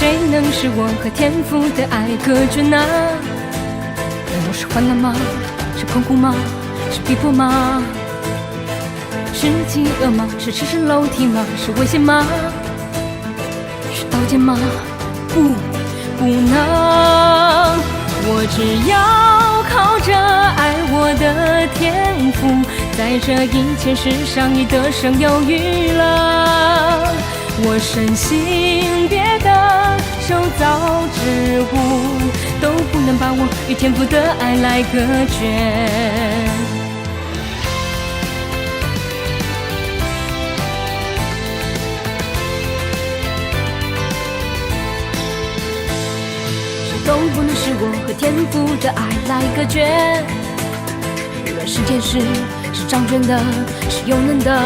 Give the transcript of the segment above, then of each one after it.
谁能使我和天赋的爱隔绝呢？难道是患难吗？是困苦吗？是逼迫吗？是饥饿吗？是赤身楼梯吗？是危险吗？是刀剑吗？不，不能。我只要靠着爱我的天赋，在这一切世上已得胜有余了。我深信别的受造之物都不能把我与天父的爱来隔绝。谁都不能使我和天父的爱来隔绝。无论是天使，是掌权的，是有能的，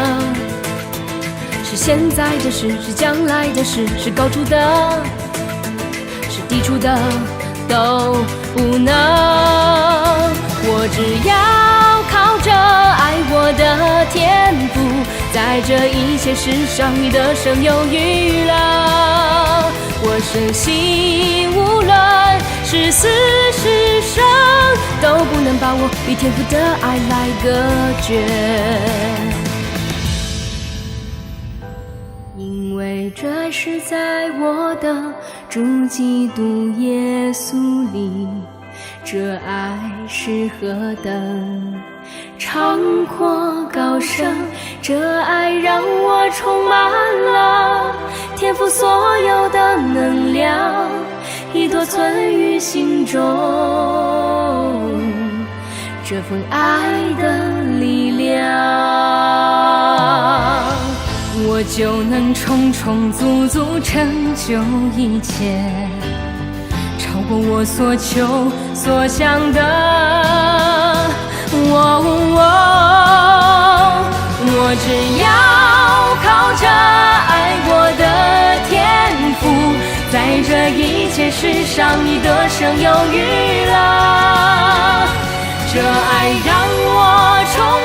是现在的事，是将来的事，是高处的，是低处的，都不能。我只要靠着爱我的天赋，在这一切事上你的胜有余了。我深信，无论是死是生，都不能把我与天父的爱来隔绝。这是在我的主基督耶稣里，这爱是何等长阔高深，这爱让我充满了。天赋所有的能量，已多存于心中。这份爱的就能充充足足成就一切，超过我所求所想的。我我只要靠着爱过的天赋。在这一切事上，你得胜有余了。这爱让我充。